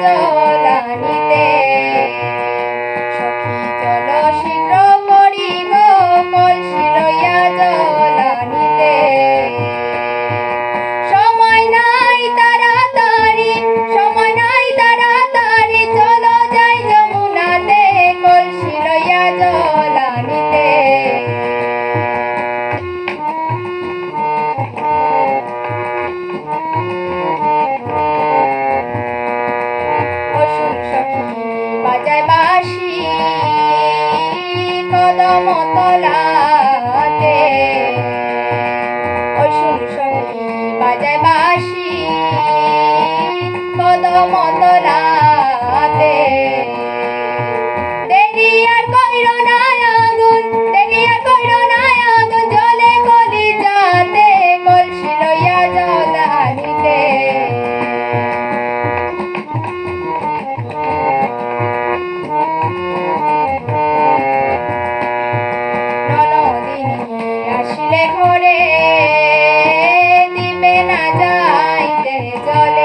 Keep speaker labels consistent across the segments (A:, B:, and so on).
A: Yay! Yay! বাজায় বাসি কদম তলাতে। ওই শুনি শুনি বাজায় বাসি কদম তলাতে। ঘরে দিবে না যাইতে চলে।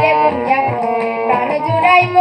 A: লেবুনিয়া করে প্রাণ জুড়াইব।